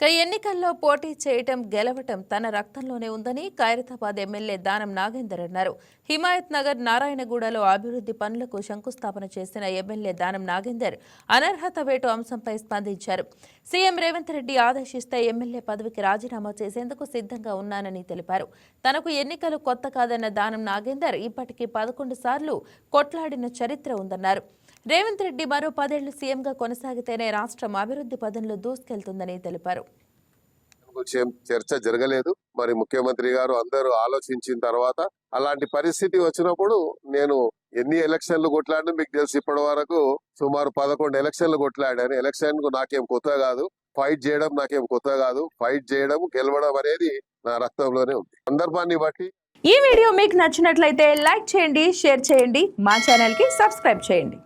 ఇక ఎన్నికల్లో పోటీ చేయటం గెలవటం తన రక్తంలోనే ఉందని ఖైరతాబాద్ ఎమ్మెల్యే దానం నాగేందర్ అన్నారు. హిమాయత్ నగర్ నారాయణగూడలో అభివృద్ధి పనులకు శంకుస్థాపన చేసిన ఎమ్మెల్యే దానం నాగేందర్ అనర్హత వేటు అంశంపై స్పందించారు. సీఎం రేవంత్ రెడ్డి ఆదేశిస్తే ఎమ్మెల్యే పదవికి రాజీనామా చేసేందుకు సిద్ధంగా ఉన్నానని తెలిపారు. తనకు ఎన్నికలు కొత్త కాదన్న దానం నాగేందర్ ఇప్పటికీ పదకొండు సార్లు కొట్లాడిన చరిత్ర ఉందన్నారు. రేవంత్ రెడ్డి మరో పదేళ్ళు సీఎంగా కొనసాగితేనే రాష్ట్రం అభివృద్ధి పదంలో దూసుకెళ్తుందని తెలిపారు. చర్చ జరగలేదు. మరి ముఖ్యమంత్రి గారు అందరూ ఆలోచించిన తర్వాత అలాంటి పరిస్థితి వచ్చినప్పుడు నేను ఎన్ని ఎలక్షన్లు కొట్లాడినా మీకు తెలిసి ఇప్పటి వరకు సుమారు పదకొండు ఎలక్షన్లు కొట్లాడాను. ఎలక్షన్కు నాకేం కొత్త కాదు. ఫైట్ చేయడం నాకేం కొత్త కాదు. ఫైట్ చేయడం గెలవడం అనేది నా రక్తంలోనే ఉంది. సందర్భాన్ని బట్టి ఈ వీడియో మీకు నచ్చినట్లయితే లైక్ చేయండి షేర్ చేయండి. మా ఛానల్కి సబ్స్క్రైబ్ చేయండి.